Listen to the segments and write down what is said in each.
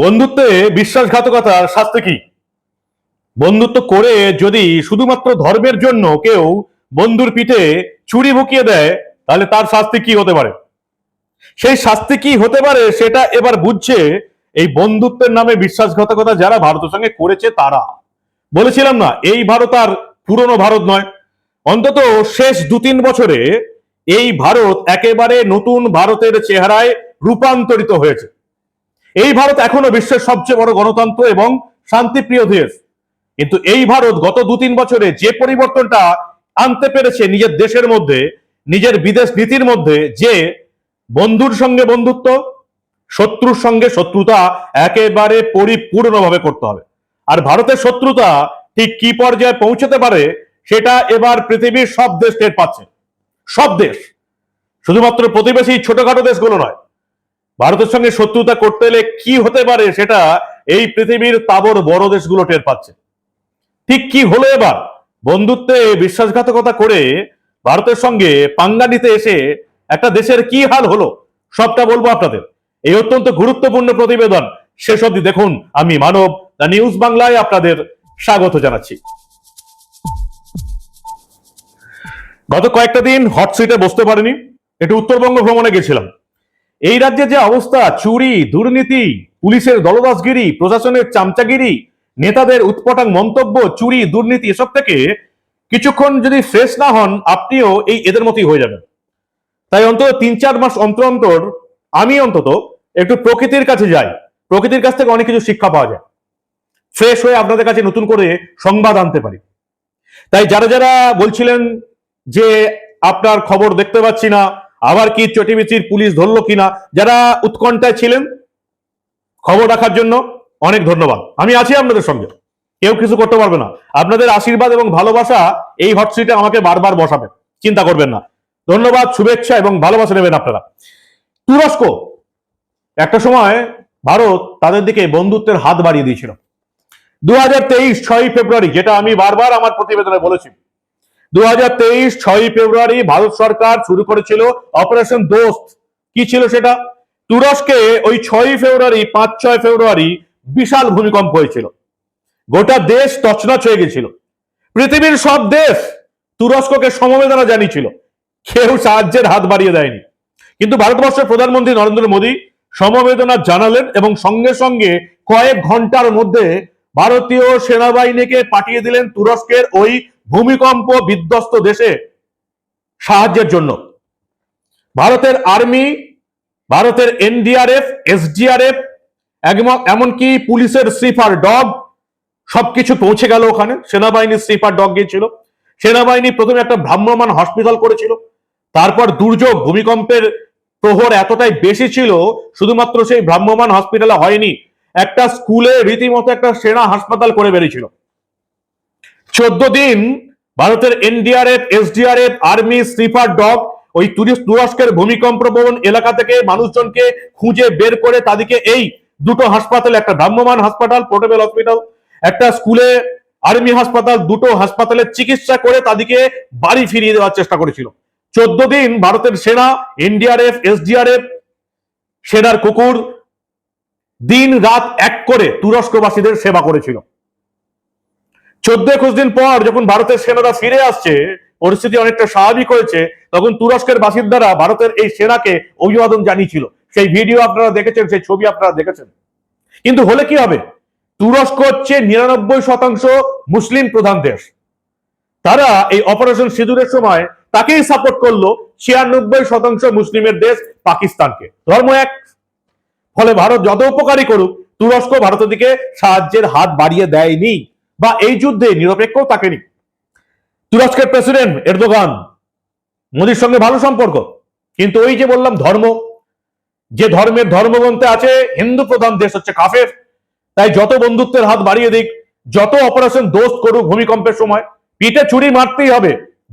বন্ধুত্বে বিশ্বাসঘাতকতার শাস্তি কি? বন্ধুত্ব করে যদি শুধুমাত্র ধর্মের জন্য কেউ বন্ধুর পিঠে ছুরি ভুকিয়ে দেয়, তাহলে তার শাস্তি কি হতে পারে? সেই শাস্তি কি হতে পারে সেটা এবার বুঝছে এই বন্ধুত্বের নামে বিশ্বাসঘাতকতা যারা ভারতের সঙ্গে করেছে তারা। বলেছিলাম না, এই ভারত আর পুরনো ভারত নয়। অন্তত শেষ দু তিন বছরে এই ভারত একেবারে নতুন ভারতের চেহারায় রূপান্তরিত হয়েছে। এই ভারত এখনও বিশ্বের সবচেয়ে বড় গণতন্ত্র এবং শান্তিপ্রিয় দেশ। কিন্তু এই ভারত গত দু তিন বছরে যে পরিবর্তনটা আনতে পেরেছে নিজের দেশের মধ্যে, নিজের বিদেশ নীতির মধ্যে, যে বন্ধুর সঙ্গে বন্ধুত্ব, শত্রুর সঙ্গে শত্রুতা একেবারে পরিপূর্ণভাবে করতে হবে। আর ভারতের শত্রুতা ঠিক কি পর্যায়ে পৌঁছতে পারে, সেটা এবার পৃথিবীর সব দেশ টের পাচ্ছে। সব দেশ। শুধুমাত্র প্রতিবেশী ছোটখাটো দেশগুলো নয় ভারতের সঙ্গে শত্রুতা করতে এলে কি হতে পারে সেটা এই পৃথিবীর তাবর বড় দেশগুলো টের পাচ্ছে। ঠিক কি হলো এবার? বন্ধুত্বে বিশ্বাসঘাতকতা করে ভারতের সঙ্গে পাঙ্গা নিতে এসে একটা দেশের কি হাল হলো, সবটা বলব আপনাদের। এই অত্যন্ত গুরুত্বপূর্ণ প্রতিবেদন শেষ অবধি দেখুন। আমি মানব, দ্য নিউজ বাংলায় আপনাদের স্বাগত জানাচ্ছি। গত কয়েকটা দিন হট সিটে বসতে পারিনি, একটু উত্তরবঙ্গ ভ্রমণে গেছিলাম। এই রাজ্যে যে অবস্থা, চুরি, দুর্নীতি, পুলিশের দলদাসগিরি, প্রশাসনের চামচাগিরি, নেতাদের উৎপটাং মন্তব্য, চুরি, দুর্নীতি, এসব থেকে কিছুক্ষণ যদি ফ্রেশ না হন, আপনিও এই এদের মতোই হয়ে যাবেন। তাই অন্তত তিন চার মাস অন্তর অন্তর আমি অন্তত একটু প্রকৃতির কাছে যাই। প্রকৃতির কাছ থেকে অনেক কিছু শিক্ষা পাওয়া যায়। ফ্রেশ হয়ে আপনাদের কাছে নতুন করে সংবাদ আনতে পারি। তাই যারা যারা বলছিলেন যে আপনার খবর দেখতে পাচ্ছি না আবার কি চটিবিচির পুলিশ ধরলো কিনা? যারা উৎকণ্ঠায় ছিলেন, খবর রাখার জন্য অনেক ধন্যবাদ। আমি আছি আপনাদের সঙ্গে। কেউ কিছু করতে পারবে না। আপনাদের আশীর্বাদ এবং ভালোবাসা এই হট সিটে আমাকে বারবার বসাবে চিন্তা করবেন না। ধন্যবাদ, শুভেচ্ছা এবং ভালোবাসা নেবেন আপনারা। তুরস্ক, একটা সময় ভারত তাদের দিকে বন্ধুত্বের হাত বাড়িয়ে দিয়েছিল। দু হাজার তেইশ, ছয়ই ফেব্রুয়ারি, যেটা আমি বারবার আমার প্রতিবেদনে বলেছি। দু হাজার তেইশ ছয়ই ফেব্রুয়ারি ভারত সরকার শুরু করেছিল অপারেশন দোস্ত। কি ছিল সেটা? তুরস্কে ওই ছয়ই ফেব্রুয়ারি, পাঁচ ছয় ফেব্রুয়ারি বিশাল ভূমিকম্প হয়েছিল। গোটা দেশ তছনছ হয়ে গেছিল। পৃথিবীর সব দেশ তুরস্ককে সমবেদনা জানিয়েছিল। কেউ সাহায্যের হাত বাড়িয়ে দেয়নি। কিন্তু ভারতবর্ষের প্রধানমন্ত্রী নরেন্দ্র মোদী সমবেদনা জানালেন এবং সঙ্গে সঙ্গে কয়েক ঘণ্টার মধ্যে ভারতীয় সেনাবাহিনীকে পাঠিয়ে দিলেন তুরস্কের ওই ভূমিকম্প বিধ্বস্ত দেশে সাহায্যের জন্য। ভারতের আর্মি, ভারতের এনডিআরএফ, এসডিআরএফ এমনকি পুলিশের স্লিপার ডগ সবকিছু পৌঁছে গেল ওখানে। সেনাবাহিনীর স্লিপার ডগ গিয়েছিল। সেনাবাহিনী প্রথমে একটা ভ্রাম্যমান হসপিটাল করেছিল। তারপর দুর্যোগ, ভূমিকম্পের প্রহর এতটাই বেশি ছিল, শুধুমাত্র সেই ভ্রাম্যমান হসপিটালে হয়নি, একটা স্কুলে রীতিমতো একটা সেনা হাসপাতাল করে বেরিয়েছিল। চোদ্দ দিন ভারতের NDRF, SDRF, army, sniffer, dog, ওই তুরিস- তুরস্কের ভূমিকম্প প্রবণ এলাকা থেকে মানুষজনকে খুঁজে বের করে তাদেরকে এই দুটো হাসপাতাল, একটা ভ্রাম্যমান হাসপাতাল, পোর্টেবল হসপিটাল, একটা স্কুলে আর্মি হাসপাতাল, দুটো হাসপাতালে চিকিৎসা করে তাদেরকে বাড়ি ফিরিয়ে দেওয়ার চেষ্টা করেছিল। চোদ্দ দিন ভারতের সেনা, এনডিআরএফ, এসডিআরএফ, সেনার কুকুর, দিন রাত এক করে তুরস্কবাসীদের সেবা করেছিল। চোদ্দ একুশ দিন পর যখন ভারতের সেনারা ফিরে আসছে, পরিস্থিতি অনেকটা স্বাভাবিক হয়েছে, তখন তুরস্কের বাসিন্দারা ভারতের এই সেনাকে অভিবাদন জানিয়েছিল। সেই ভিডিও আপনারা দেখেছেন, সেই ছবি আপনারা দেখেছেন। কিন্তু হলে কি হবে? তুরস্ক হচ্ছে নিরানব্বই শতাংশ মুসলিম প্রধান দেশ। তারা এই অপারেশন সিঁদুরের সময় তাকেই সাপোর্ট করল ছিয়ানব্বই শতাংশ মুসলিমের দেশ পাকিস্তানকে। ধর্ম এক। ফলে ভারত যত উপকারী করুক, তুরস্ক ভারতের দিকে সাহায্যের হাত বাড়িয়ে দেয়নি। বা এই যুদ্ধে নিরপেক্ষ তাকেনি। তুরস্কের প্রেসিডেন্ট এরদোগান, মোদীর সঙ্গে ভালো সম্পর্ক, কিন্তু ওই যে বললাম ধর্ম, যে ধর্মের ধর্মগ্রন্থে আছে, হিন্দু প্রধান দেশ হচ্ছে কাফের, তাই যত বন্ধুত্বের হাত বাড়িয়ে দিক, যত অপারেশন দোষ করুক ভূমিকম্পের সময়, পিঠে ছুরি মারতেই হবে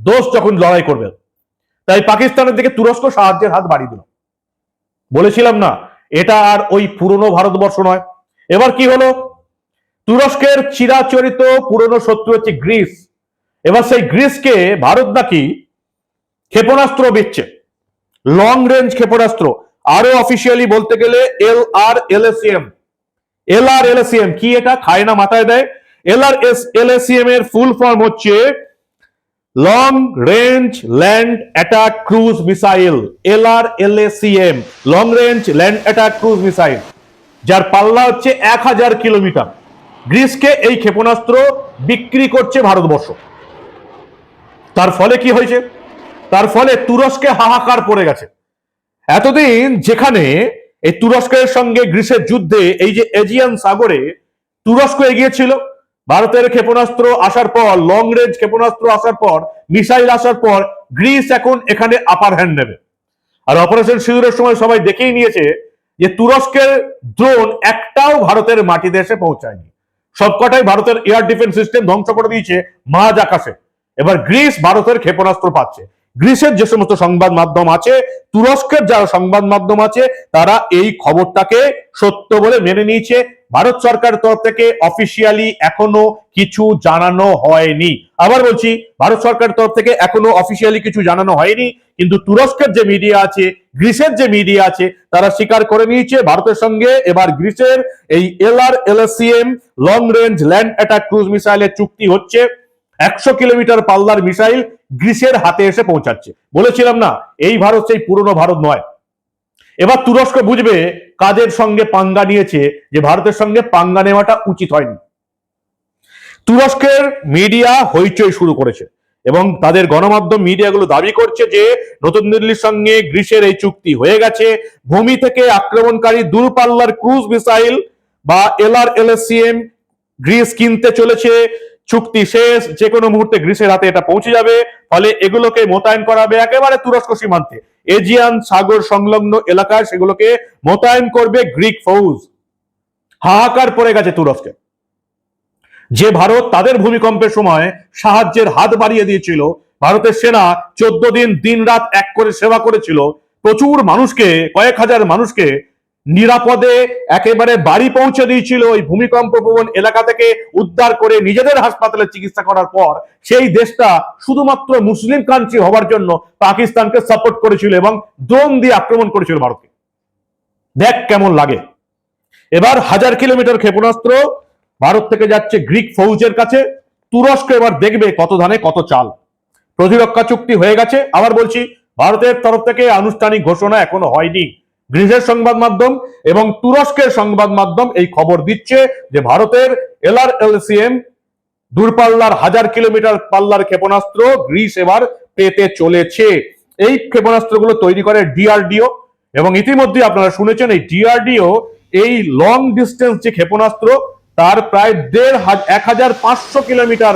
দোষ যখন লড়াই করবে। তাই পাকিস্তানের দিকে তুরস্ক সাহায্যের হাত বাড়িয়ে দিল। বলেছিলাম না, এটা আর ওই পুরনো ভারতবর্ষ নয়। এবার কি হলো? তুরস্কের চিরাচরিত পুরনো শত্রু হচ্ছে গ্রিস। এবার সেই গ্রিসকে ভারত নাকি ক্ষেপণাস্ত্র দিচ্ছে। লং রেঞ্জ ক্ষেপণাস্ত্র। আরও অফিসিয়ালি বলতে গেলে L R L S M L R এলএসিএম কি এটা? খায় না, মাথায় দেয়। এল আর এস এলএসিএম এর ফুল ফর্ম হচ্ছে long range land attack cruise missile L R LACM long range land attack cruise missile যার পাল্লা হচ্ছে এক হাজার কিলোমিটার। গ্রিসকে এই ক্ষেপণাস্ত্র বিক্রি করছে ভারতবর্ষ। তার ফলে কি হয়েছে? তার ফলে তুরস্কে হাহাকার পড়ে গেছে। এতদিন যেখানে এই তুরস্কের সঙ্গে গ্রিসের যুদ্ধে এই যে এজিয়ান সাগরে তুরস্ক এগিয়েছিল, ভারতের ক্ষেপণাস্ত্র আসার পর লং রেঞ্জ ক্ষেপণাস্ত্র আসার পর, মিসাইল আসার পর, গ্রিস এখন এখানে আপার হ্যান্ড নেবে। আর অপারেশন সিঁদুরের সময় সবাই দেখেই নিয়েছে যে তুরস্কের ড্রোন একটাও ভারতের মাটিতে এসে পৌঁছায়নি। সবকটাই ভারতের এয়ার ডিফেন্স সিস্টেম ধ্বংস করে দিয়েছে মাঝ আকাশে। এবার গ্রিস ভারতের ক্ষেপণাস্ত্র পাচ্ছে। গ্রিসের যে সমস্ত সংবাদ মাধ্যম আছে, তুরস্কের যারা সংবাদ মাধ্যম আছে, তারা এই খবরটাকে সত্য বলে মেনে নিয়েছে। ভারত সরকারের তরফ থেকে অফিসিয়ালি এখনও কিছু জানানো হয়নি। আবার বলছি, ভারত সরকারের তরফ থেকে এখনও অফিসিয়ালি কিছু জানানো হয়নি, কিন্তু তুরস্কের যে মিডিয়া আছে, গ্রিসের যে মিডিয়া আছে, তারা স্বীকার করে নিয়েছে ভারতের সঙ্গে। এবার গ্রিসের এই L R LACM long range land attack cruise মিসাইলের চুক্তি হচ্ছে। একশো কিলোমিটার পাল্লার মিসাইল গ্রিসের হাতে এসে পৌঁছাচ্ছে। বলেছিলাম না, এই ভারত সেই পুরনো ভারত নয়। এবার তুরস্ক বুঝবে কাদের সঙ্গে পাঙ্গা নিয়েছে যে ভারতের সঙ্গে পাঙ্গা নেওয়াটা উচিত হয়নি? তুরস্কের মিডিয়া হইচই শুরু করেছে এবং তাদের গণমাধ্যম মিডিয়াগুলো দাবি করছে যে নতুন দিল্লির সঙ্গে গ্রিসের এই চুক্তি হয়ে গেছে। ভূমি থেকে আক্রমণকারী দূরপাল্লার ক্রুজ মিসাইল বা এলআর এলএসিএম গ্রিস কিনতে চলেছে। চুক্তি শেষ যে কোনো মুহূর্তে গ্রিসের হাতে এটা পৌঁছে যাবে। ফলে এগুলোকে মোতায়েন করা হবে একেবারে তুরস্ক সীমান্তে। এজিয়ান সাগর সংলগ্ন এলাকায় সেগুলোকে মোতায়েন করবে গ্রিক ফৌজ। হাহাকার পড়ে গেছে তুরস্কে। যে ভারত তাদের ভূমিকম্পের সময় সাহায্যের হাত বাড়িয়ে দিয়েছিল, ভারতের সেনা চোদ্দ দিন দিন রাত এক করে সেবা করেছিল, প্রচুর মানুষকে, কয়েক হাজার মানুষকে নিরাপদে একেবারে বাড়ি পৌঁছে দিয়েছিল ওই ভূমিকম্প প্রবণ এলাকা থেকে উদ্ধার করে নিজেদের হাসপাতালে চিকিৎসা করার পর সেই দেশটা শুধুমাত্র মুসলিম কান্ট্রি হওয়ার জন্য পাকিস্তানকে সাপোর্ট করেছিল এবং ড্রোন দিয়ে আক্রমণ করেছিল ভারতকে। দেখ কেমন লাগে। এবার হাজার কিলোমিটার ক্ষেপণাস্ত্র ভারত থেকে যাচ্ছে গ্রিক ফৌজের কাছে। তুরস্ক এবার দেখবে কত ধানে কত চাল। প্রতিরক্ষা চুক্তি হয়ে গেছে। আবার বলছি, ভারতের তরফ থেকে আনুষ্ঠানিক ঘোষণা এখনও হয়নি। গ্রিসের সংবাদ মাধ্যম এবং তুরস্কের সংবাদ মাধ্যম এই খবর দিচ্ছে যে ভারতের এলআর এলসিএম দূরপাল্লার হাজার কিলোমিটার পাল্লার ক্ষেপণাস্ত্র গ্রিস এবার পেতে চলেছে। এই ক্ষেপণাস্ত্রগুলো তৈরি করে ডিআরডিও এবং ইতিমধ্যে আপনারা শুনেছেন এই ডিআরডিও এই লং ডিস্টেন্স যে ক্ষেপণাস্ত্র, তার প্রায় দেড় হাজার এক হাজার পাঁচশো কিলোমিটার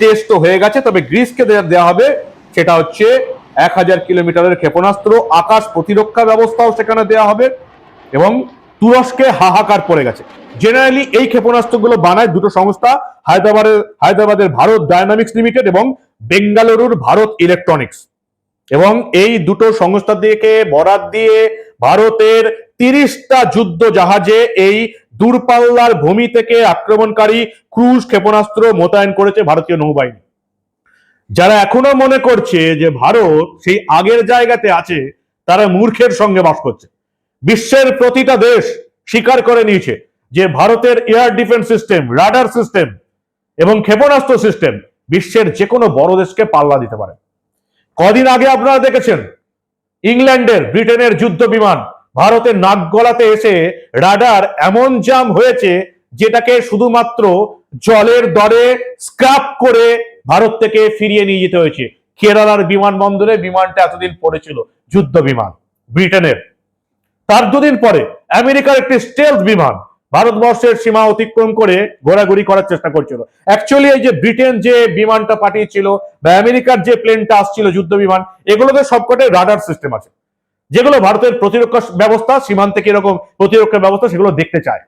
টেস্ট হয়ে গেছে। তবে গ্রিসকে দেওয়া হবে, সেটা হচ্ছে এক হাজার কিলোমিটারের ক্ষেপণাস্ত্র, আকাশ প্রতিরক্ষা ব্যবস্থাও সেখানে দেওয়া হবে এবং তুরস্কে হাহাকার পড়ে গেছে। জেনারেলি এই ক্ষেপণাস্ত্রগুলো বানায় দুটো সংস্থা হায়দ্রাবাদের হায়দ্রাবাদের ভারত ডায়নামিক্স লিমিটেড এবং বেঙ্গালুরুর ভারত ইলেকট্রনিক্স এবং এই দুটো সংস্থা দিকে বরাদ দিয়ে ভারতের তিরিশটা যুদ্ধ জাহাজে এই দূরপাল্লার ভূমি থেকে আক্রমণকারী ক্রুজ ক্ষেপণাস্ত্র মোতায়েন করেছে ভারতীয় নৌবাহিনী। যারা এখনও মনে করছে যে ভারত সেই আগের জায়গাতে আছে, তারা মূর্খের সঙ্গে বাস করছে। বিশ্বের প্রতিটা দেশ স্বীকার করে নিয়েছে যে ভারতের air defence system radar system এবং ক্ষেপণাস্ত্র সিস্টেম বিশ্বের যে কোনো বড় দেশকে পাল্লা দিতে পারে। কদিন আগে আপনারা দেখেছেন, ইংল্যান্ডের, ব্রিটেনের যুদ্ধ বিমান ভারতের নাক গলাতে এসে রাডার এমন জাম হয়েছে যেটাকে শুধুমাত্র জলের দরে স্ক্রাপ করে ভারত থেকে ফিরিয়ে নিয়ে যেতে হয়েছে। কেরালার বিমানবন্দরে বিমানটা এতদিন পড়েছিল যুদ্ধ বিমান, ব্রিটেনের। তার দুদিন পরে আমেরিকার একটি স্টেলথ বিমান ভারতবর্ষের সীমা অতিক্রম করে ঘোরাঘুরি করার চেষ্টা করছিল। অ্যাকচুয়ালি এই যে ব্রিটেন যে বিমানটা পাঠিয়েছিল বা আমেরিকার যে প্লেনটা আসছিল, যুদ্ধ বিমান, এগুলোতে সবকটাই রাডার সিস্টেম আছে। যেগুলো ভারতের প্রতিরক্ষা ব্যবস্থা, সীমান্তে কীরকম প্রতিরক্ষা ব্যবস্থা, সেগুলো দেখতে চায়।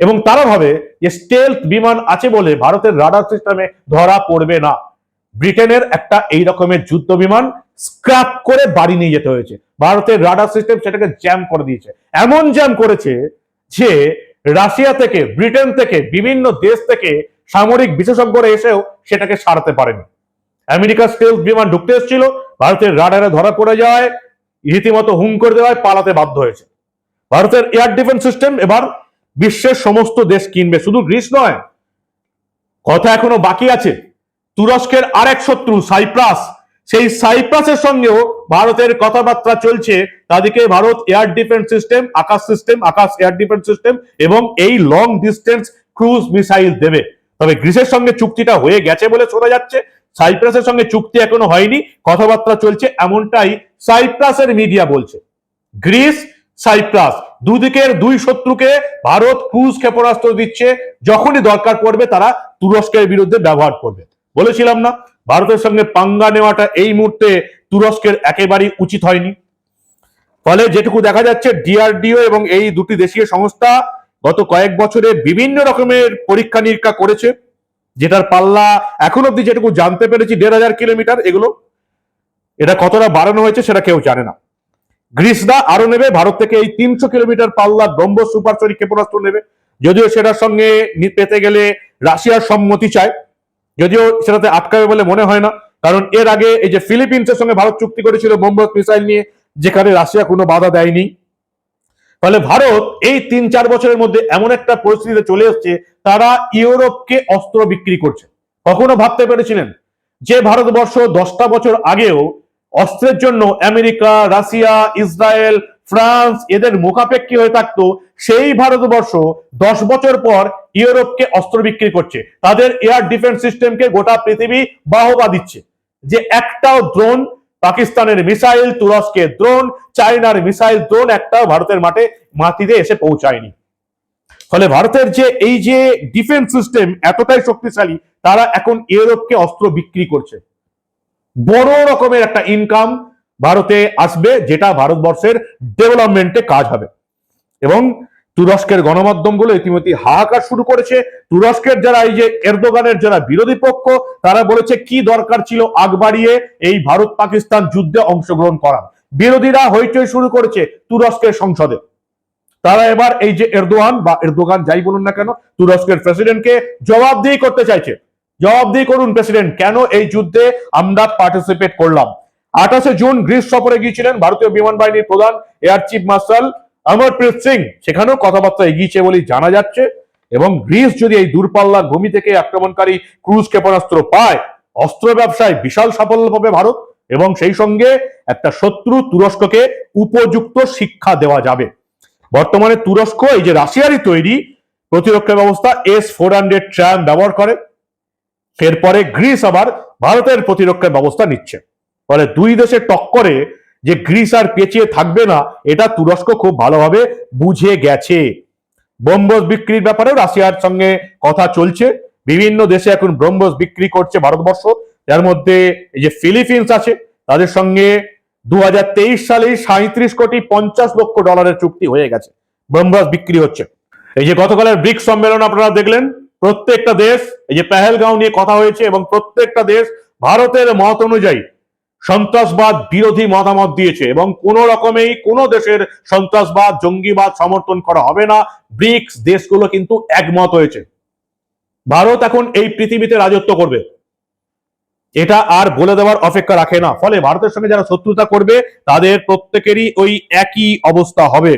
এবং তারা ভাবে যে স্টেলথ বিমান আছে বলে ভারতের রাডার সিস্টেমে ধরা পড়বে না। ব্রিটেনের একটা এই রকমের যুদ্ধ বিমান স্ক্র্যাপ করে বাড়ি নিয়ে যেতে হয়েছে। ভারতের রাডার সিস্টেম সেটাকে জ্যাম করে দিয়েছে। এমন জ্যাম করেছে যে রাশিয়া থেকে, ব্রিটেন থেকে, বিভিন্ন দেশ থেকে সামরিক বিশেষজ্ঞরা এসেও সেটাকে সারাতে পারেনি। আমেরিকার স্টেলথ বিমান ঢুকতে এসেছিল, ভারতের রাডারে ধরা পড়ে যায়, রীতিমতো হুম করে দেওয়ায় পালাতে বাধ্য হয়েছে। ভারতের এয়ার ডিফেন্স সিস্টেম এবার বিশ্বের সমস্ত দেশ কিনবে, শুধু গ্রিস নয়, কথা এখনও বাকি আছে। তুরস্কের আরেক শত্রু, সাইপ্রাস। সেই সাইপ্রাসের সঙ্গেও ভারতের কথাবার্তা চলছে। তাদেরকে Bharat air defence system Akash system Akash air defence system এবং এই লং ডিস্টেন্স ক্রুজ মিসাইল দেবে। তবে গ্রিসের সঙ্গে চুক্তিটা হয়ে গেছে বলে শোনা যাচ্ছে। সাইপ্রাসের সঙ্গে চুক্তি এখনও হয়নি। কথাবার্তা চলছে এমনটাই সাইপ্রাসের মিডিয়া বলছে। Greece, Cyprus. দুদিকের দুই শত্রুকে ভারত ক্রুজ ক্ষেপণাস্ত্র দিচ্ছে, যখনই দরকার পড়বে তারা তুরস্কের বিরুদ্ধে ব্যবহার করবে। বলেছিলাম না, ভারতের সঙ্গে পাঙ্গা নেওয়াটা এই মুহূর্তে তুরস্কের একেবারেই উচিত হয়নি। ফলে যেটুকু দেখা যাচ্ছে, ডিআরডিও এবং এই দুটি দেশীয় সংস্থা গত কয়েক বছরে বিভিন্ন রকমের পরীক্ষা নিরীক্ষা করেছে, যেটার পাল্লা এখন অব্দি যেটুকু জানতে পেরেছি, দেড় হাজার কিলোমিটার এগুলো। এটা কতটা বাড়ানো হয়েছে সেটা কেউ জানে না। গ্রিসরা আরও নেবে, ভারত থেকে এই তিনশো কিলোমিটার পাল্লা ব্রহ্মস সুপারসনিক ক্ষেপণাস্ত্র নেবে। যদিও সেটার সঙ্গে পেতে গেলে রাশিয়ার সম্মতি চায়, যদিও সেটাতে আটকাবে বলে মনে হয় না, কারণ এর আগে এই যে ফিলিপিন্সের সঙ্গে ভারত চুক্তি করেছিল ব্রহ্মস মিসাইল নিয়ে, যেখানে রাশিয়া কোনো বাধা দেয়নি। ফলে ভারত এই তিন চার বছরের মধ্যে এমন একটা পরিস্থিতিতে চলে এসছে, তারা ইউরোপকে অস্ত্র বিক্রি করছে। কখনো ভাবতে পেরেছিলেন যে ভারতবর্ষ দশটা বছর আগেও অস্ত্রের জন্য আমেরিকা, রাশিয়া, ইসরায়েল, ফ্রান্স এদের মুখাপেক্ষী হয়ে থাকতো, সেই ভারতবর্ষ দশ বছর পর ইউরোপকে অস্ত্র বিক্রি করছে। তাদের এয়ার ডিফেন্স সিস্টেমকে গোটা পৃথিবী বাহবা দিচ্ছে। যে একটাও ড্রোন পাকিস্তানের মিসাইল তুরস্কের ড্রোন চায়নার মিসাইল ড্রোন একটাও ভারতের মাঠে, মাটিতে এসে পৌঁছায়নি। ফলে ভারতের যে এই যে ডিফেন্স সিস্টেম এতটাই শক্তিশালী, তারা এখন ইউরোপকে অস্ত্র বিক্রি করছে। বড় রকমের একটা ইনকাম ভারতে আসবে, যেটা ভারতবর্ষের ডেভেলপমেন্টে কাজ হবে। এবং তুরস্কের গণমাধ্যমগুলো ইতিমধ্যে হাহাকার শুরু করেছে। তুরস্কের যারা এই যে এরদোগানের যারা বিরোধী পক্ষ, তারা বলেছে কি দরকার ছিল আগ বাড়িয়ে এই ভারত পাকিস্তান যুদ্ধে অংশগ্রহণ করা বিরোধীরা হইচই শুরু করেছে তুরস্কের সংসদে। তারা এবার এই যে এরদোয়ান বা এরদোগান যাই বলুন না কেন, তুরস্কের প্রেসিডেন্টকে জবাবদিহি করতে চাইছে। জবাবদিহি করুন, প্রেসিডেন্ট। কেন এই যুদ্ধে আমরা পার্টিসিপেট করলাম? আঠাশে জুন গ্রিস সফরে গিয়েছিলেন ভারতীয় বিমান বাহিনীর প্রধান air chief marshal Amarpreet Singh. সেখানেও কথাবার্তা এগিয়েছে বলেই জানা যাচ্ছে। এবং গ্রিস যদি এই দূরপাল্লার ভূমি থেকে আক্রমণকারী ক্রুজ ক্ষেপণাস্ত্র পায়, অস্ত্র ব্যবসায় বিশাল সাফল্য পাবে ভারত এবং সেই সঙ্গে একটা শত্রু তুরস্ককে উপযুক্ত শিক্ষা দেওয়া যাবে। বর্তমানে তুরস্ক এই যে রাশিয়ারই তৈরি, প্রতিরক্ষা ব্যবস্থা এস ফোর হান্ড্রেড ট্রাম ব্যবহার করে। এরপরে গ্রিস আবার ভারতের প্রতিরক্ষা ব্যবস্থা নিচ্ছে। ফলে দুই দেশের টক্করে যে গ্রিস আর পেঁচিয়ে থাকবে না, এটা তুরস্ক খুব ভালোভাবে বুঝে গেছে। ব্রহ্মস বিক্রির ব্যাপারেও রাশিয়ার সঙ্গে কথা চলছে। বিভিন্ন দেশে এখন ব্রহ্মস বিক্রি করছে ভারতবর্ষ। যার মধ্যে এই যে ফিলিপিন্স আছে, তাদের সঙ্গে দু হাজার তেইশ সালে সাঁত্রিশ কোটি পঞ্চাশ লক্ষ ডলারের চুক্তি হয়ে গেছে। ব্রহ্মস বিক্রি হচ্ছে। এই যে গতকালের ব্রিক্স সম্মেলন আপনারা দেখলেন প্রত্যেকটা দেশ, এই যে পেহেলগাঁও নিয়ে কথা হয়েছে এবং প্রত্যেকটা দেশ ভারতের মত অনুযায়ী সন্ত্রাসবাদ বিরোধী মতামত দিয়েছে এবং কোন রকমেই কোন দেশের সন্ত্রাসবাদ, জঙ্গিবাদ সমর্থন করা হবে না। ব্রিক্স দেশগুলো কিন্তু একমত হয়েছে। ভারত এখন এই পৃথিবীতে রাজত্ব করবে। এটা আর বলে দেওয়ার অপেক্ষা রাখে না। ফলে ভারতের সঙ্গে যারা শত্রুতা করবে, তাদের প্রত্যেকেরই ওই একই অবস্থা হবে।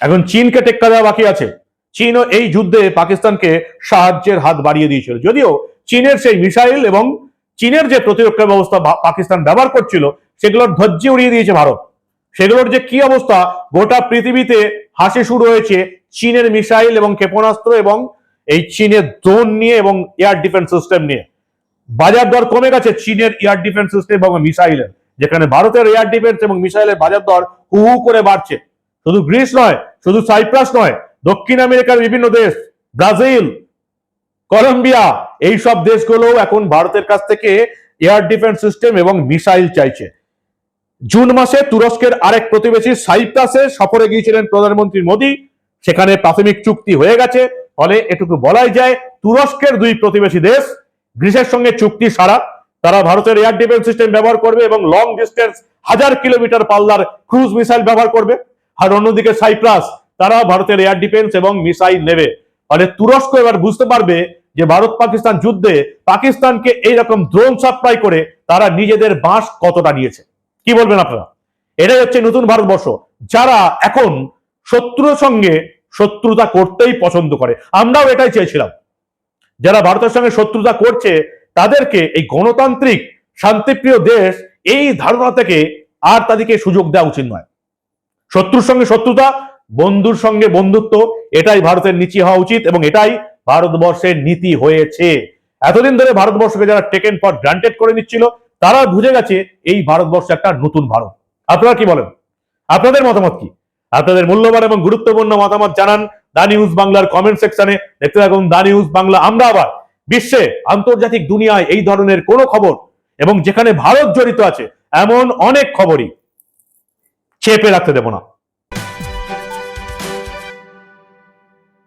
এখন চীনকে টেক্কা দেওয়া বাকি আছে। চীনও এই যুদ্ধে পাকিস্তানকে সাহায্যের হাত বাড়িয়ে দিয়েছিল। যদিও চীনের সেই মিসাইল এবং চীনের যে প্রতিরক্ষা ব্যবস্থা পাকিস্তান ব্যবহার করছিল, সেগুলোর ধৈর্য উড়িয়ে দিয়েছে ভারত। সেগুলোর যে কি অবস্থা, গোটা পৃথিবীতে হাসি শুরু হয়েছে চীনের মিসাইল এবং ক্ষেপণাস্ত্র এবং এই চীনের ড্রোন নিয়ে এবং এয়ার ডিফেন্স সিস্টেম নিয়ে। বাজার দর কমে গেছে চীনের এয়ার ডিফেন্স সিস্টেম এবং মিসাইলের, যেখানে ভারতের এয়ার ডিফেন্স এবং মিসাইলের বাজার দর হু হু করে বাড়ছে। শুধু গ্রিস নয়, শুধু সাইপ্রাস নয় দক্ষিণ আমেরিকার বিভিন্ন দেশ, ব্রাজিল, কলম্বিয়া এই সব দেশগুলো এখন ভারতের কাছ থেকে এয়ার ডিফেন্স সিস্টেম এবং মিসাইল চাইছে। জুন মাসে তুরস্কের আরেক প্রতিবেশী সাইপ্রাসে সফরে গিয়েছিলেন প্রধানমন্ত্রী মোদী। সেখানে প্রাথমিক চুক্তি হয়ে গেছে, ফলে এটুকু বলাই যায় তুরস্কের দুই প্রতিবেশী দেশ, গ্রিসের সঙ্গে চুক্তি সারা। তারা ভারতের এয়ার ডিফেন্স সিস্টেম ব্যবহার করবে এবং লং ডিস্টেন্স হাজার কিলোমিটার পাল্লার ক্রুজ মিসাইল ব্যবহার করবে। আর অন্যদিকে সাইপ্রাস তারা ভারতের এয়ার ডিফেন্স এবং মিসাইল নেবে। ফলে তুরস্ক এবার বুঝতে পারবে যে ভারত পাকিস্তান যুদ্ধে পাকিস্তানকে এইরকম ড্রোন সাপ্লাই করে তারা নিজেদের বাঁশ কতটা নিয়েছে। কি বলবেন আপনারা? এটাই হচ্ছে নতুন ভারতবর্ষ। যারা এখন শত্রুর সঙ্গে শত্রুতা করতেই পছন্দ করে। আমরাও এটাই চেয়েছিলাম। যারা ভারতের সঙ্গে শত্রুতা করছে, তাদেরকে এই গণতান্ত্রিক, শান্তিপ্রিয় দেশ এই ধারণা থেকে আর তাদেরকে সুযোগ দেওয়া উচিত নয়। শত্রুর সঙ্গে শত্রুতা বন্ধুর সঙ্গে বন্ধুত্ব, এটাই ভারতের নীতি হওয়া উচিত এবং এটাই ভারতবর্ষের নীতি হয়েছে। এতদিন ধরে ভারতবর্ষকে যারা টেকেন ফর গ্রান্টেড করে নিচ্ছিল, তারা বুঝে গেছে এই ভারতবর্ষ একটা নতুন ভারত। আপনারা কি বলেন? আপনাদের মতামত কি? আপনাদের মূল্যবান এবং গুরুত্বপূর্ণ মতামত জানান দা নিউজ বাংলার কমেন্ট সেকশনে দেখতে থাকুন দা নিউজ বাংলা। আমরা আবার বিশ্বে আন্তর্জাতিক দুনিয়ায় এই ধরনের কোনো খবর এবং যেখানে ভারত জড়িত আছে, এমন অনেক খবরই চেপে রাখতে দেব না।